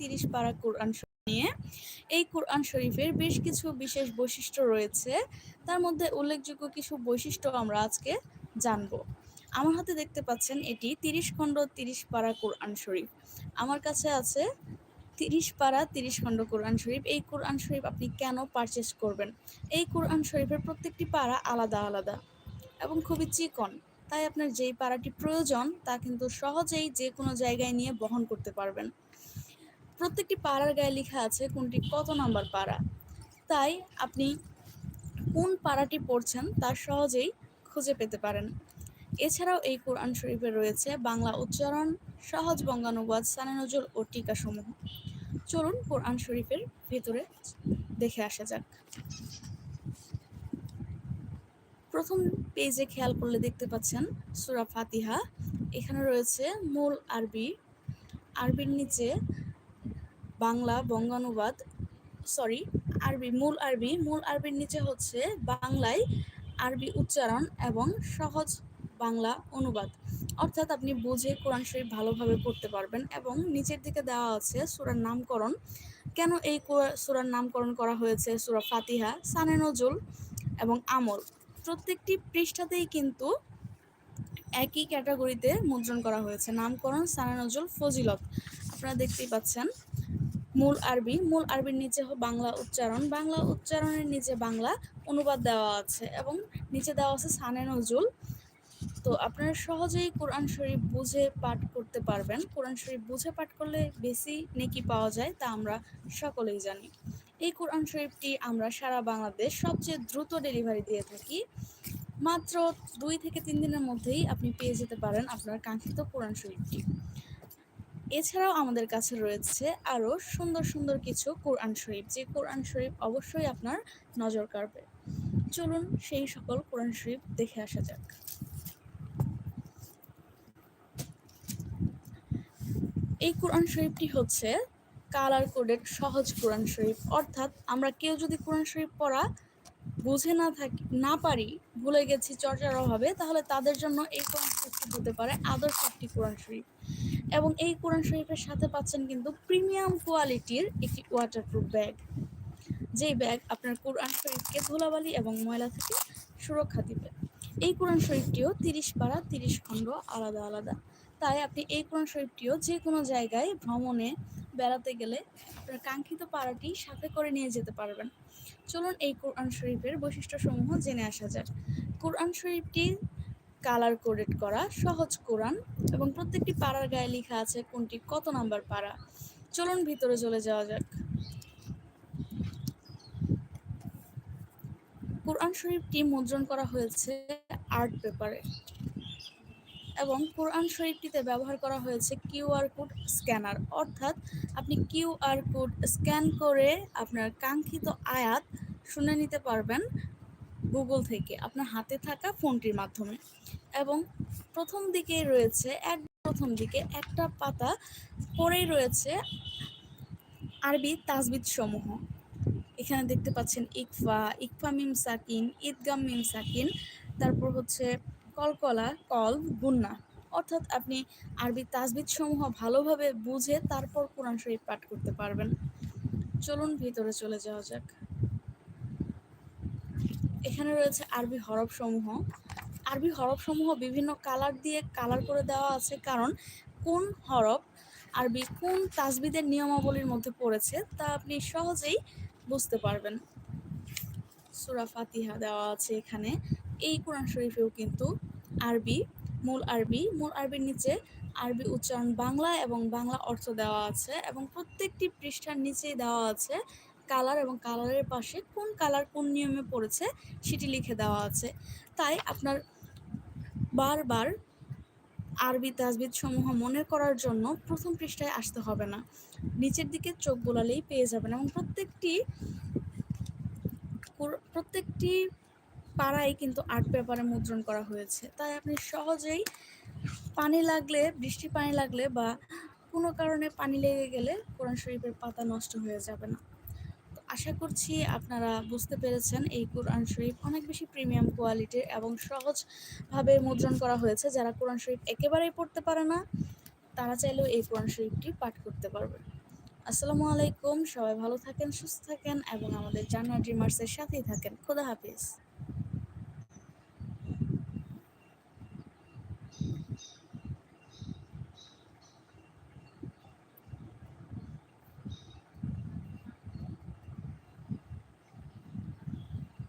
তিরিশ পারা কোরআন নিয়ে। এই কোরআন শরীফের বেশ কিছু বিশেষ বৈশিষ্ট্য রয়েছে। তার মধ্যে উল্লেখযোগ্য কিছু বৈশিষ্ট্য আমরা আজকে জানব। আমার হাতে দেখতে পাচ্ছেন এটি তিরিশ খণ্ড তিরিশ পারা কোরআন শরীফ। আমার কাছে আছে তিরিশ পারা তিরিশ খণ্ড কোরআন শরীফ। এই কোরআন শরীফ আপনি কেন পারচেস করবেন? এই কোরআন শরীফের প্রত্যেকটি পারা আলাদা আলাদা এবং খুবই চিকন। তাই আপনার যেই পাড়াটি প্রয়োজন তা কিন্তু সহজেই যে কোনো জায়গায় নিয়ে বহন করতে পারবেন। প্রত্যেকটি পাড়ার গায়ে লেখা আছে কোনটি, কত নাম্বার পাড়া। তাই আপনি কোন পাড়াটি পড়ছেন তা সহজেই খুঁজে পেতে পারেন। এছাড়াও এই কোরআন শরীফে রয়েছে বাংলা উচ্চারণ, সহজ বঙ্গানুবাদ সানানজল ও টিকাসমূহ। চলুন কোরআন শরীফের ভেতরে দেখে আসা যাক। প্রথম পেজে খেয়াল করলে দেখতে পাচ্ছেন সুরা ফাতিহা। এখানে রয়েছে মূল আরবি। আরবির নিচে বাংলা বঙ্গানুবাদ সরি আরবি, মূল আরবি, মূল আরবির নিচে হচ্ছে বাংলায় আরবি উচ্চারণ এবং সহজ বাংলা অনুবাদ। অর্থাৎ আপনি বুঝে কোরআন শরীফ ভালোভাবে পড়তে পারবেন এবং নিচের দিকে দেওয়া আছে সুরার নামকরণ। কেন এই সুরার নামকরণ করা হয়েছে? সুরা ফাতিহা, সানে নজুল এবং আমল। প্রত্যেকটি পৃষ্ঠাতেই কিন্তু একই ক্যাটাগরিতে মুদ্রণ করা হয়েছে। নামকরণ, সানা নজরুল ফজিলত। আপনারা দেখতেই পাচ্ছেন। মূল আরবি, মূল আরবির নিচে বাংলা উচ্চারণ। বাংলা উচ্চারণের নিচে বাংলা অনুবাদ দেওয়া আছে এবং নিচে দেওয়া আছে সানে নজুল তো আপনারা সহজেই কোরআন শরীফ বুঝে পাঠ করতে পারবেন। কোরআন শরীফ বুঝে পাঠ করলে বেশি নেকি পাওয়া যায় তা আমরা সকলেই জানি। এই কোরআন শরীফটি আমরা সারা বাংলাদেশ সবচেয়ে দ্রুত ডেলিভারি দিয়ে থাকি। মাত্র দুই থেকে তিন দিনের মধ্যেই আপনি পেয়ে যেতে পারেন আপনার কাঙ্ক্ষিত কোরআন শরীফটি। এছাড়াও আমাদের কাছে রয়েছে আরও সুন্দর সুন্দর কিছু কোরআন শরীফ। যে কোরআন শরীফ অবশ্যই আপনার নজর কাড়বে। চলুন সেই সকল কোরআন শরীফ দেখে আসা যাক। এই কোরআন শরীফটি হচ্ছে কালার কোডেড সহজ কোরআন শরীফ। অর্থাৎ আমরা কেউ যদি কোরআন শরীফ পড়া বুঝে না থাকি, না পারি, ভুলে গেছি চর্চার অভাবে, তাহলে তাদের জন্য এই কোরআন শরীফটি হতে পারে আদর্শ একটি কোরআন শরীফ। এবং এই কোরআন শরীফের সাথে পাচ্ছেন কিন্তু প্রিমিয়াম কোয়ালিটির একটি ওয়াটারপ্রুফ ব্যাগ যেই ব্যাগ আপনার কোরআন শরীফকে ধুলাবালি এবং ময়লা থেকে সুরক্ষা দিবে। এই কোরআন শরীফটিও তিরিশ পাড়া তিরিশ খণ্ড আলাদা আলাদা। তাই আপনি এই কোরআন শরীফটিও যে কোনো জায়গায় ভ্রমণে বেড়াতে গেলে আপনার কাঙ্ক্ষিত পাড়াটি সাথে করে নিয়ে যেতে পারবেন। চলুন এই কোরআন শরীফের বৈশিষ্ট্যসমূহ জেনে আসা যাক। কোরআন শরীফটি কালার কোডেড করা, সহজ কোরআন এবং প্রত্যেকটি পাড়ার গায়ে লেখা আছে কোনটি কত নাম্বার পাড়া। চলুন ভিতরে চলে যাওয়া যাক। কোরআন শরীফটি মুদ্রণ করা হয়েছে আর্ট পেপারে এবং কোরআন শরীফটিতে ব্যবহার করা হয়েছে কিউআর কোড স্ক্যানার। অর্থাৎ আপনি কিউআর কোড স্ক্যান করে আপনার কাঙ্ক্ষিত আয়াত শুনে নিতে পারবেন গুগল থেকে, আপনার হাতে থাকা ফোনটির মাধ্যমে। এবং প্রথম দিকে রয়েছে, এক প্রথম দিকে একটা পাতা পরেই রয়েছে আরবি তাজবিদ সমূহ। এখানে দেখতে পাচ্ছেন ইকফা ইকফা মিম সাকিন, ঈদগাম মিম সাকিন, তারপর হচ্ছে কলকলা, কল, গুন্না। অর্থাৎ আপনি আরবি তাজবিদ সমূহ ভালোভাবে বুঝে তারপর কোরআন শরীফ পাঠ করতে পারবেন। চলুন ভিতরে চলে যাওয়া যাক। এখানে রয়েছে আরবি হরফ সমূহ আরবি হরফ সমূহ বিভিন্ন কালার দিয়ে কালার করে দেওয়া আছে, কারণ কোন হরফ আরবি কোন তাজবিদের নিয়মাবলীর মধ্যে পড়েছে তা আপনি সহজেই বুঝতে পারবেন। সুরা ফাতিহা দেওয়া আছে এখানে। এই কোরআন শরীফেও কিন্তু আরবি, মূল আরবি। মূল আরবির নিচে আরবি উচ্চারণ বাংলা এবং বাংলা অর্থ দেওয়া আছে এবং প্রত্যেকটি পৃষ্ঠার নিচেই দেওয়া আছে কালার এবং কালারের পাশে কোন কালার কোন নিয়মে পড়েছে সেটি লিখে দেওয়া আছে। তাই আপনার বারবার আরবি তাজবিদ সমূহ মনে করার জন্য প্রথম পৃষ্ঠায় আসতে হবে না। নিচের দিকে চোখ বোলালেই পেয়ে যাবেন এবং প্রত্যেকটি প্রত্যেকটি পাড়ায় কিন্তু আর্ট পেপারে মুদ্রণ করা হয়েছে। তাই আপনি সহজেই পানি লাগলে, বৃষ্টি পানি লাগলে বা কোনো কারণে পানি লেগে গেলে কোরআন শরীফের পাতা নষ্ট হয়ে যাবে না। তো আশা করছি আপনারা বুঝতে পেরেছেন এই কোরআন শরীফ অনেক বেশি প্রিমিয়াম কোয়ালিটির এবং সহজভাবে মুদ্রণ করা হয়েছে। যারা কোরআন শরীফ একেবারেই পড়তে পারে না, তারা চাইলেও এই কোরআন শরীফটি পাঠ করতে পারবে আসসালামু আলাইকুম, সবাই ভালো থাকেন, সুস্থ থাকেন এবং আমাদের জান্নাত ড্রিমার্সের সাথেই থাকেন। খোদা হাফিজ।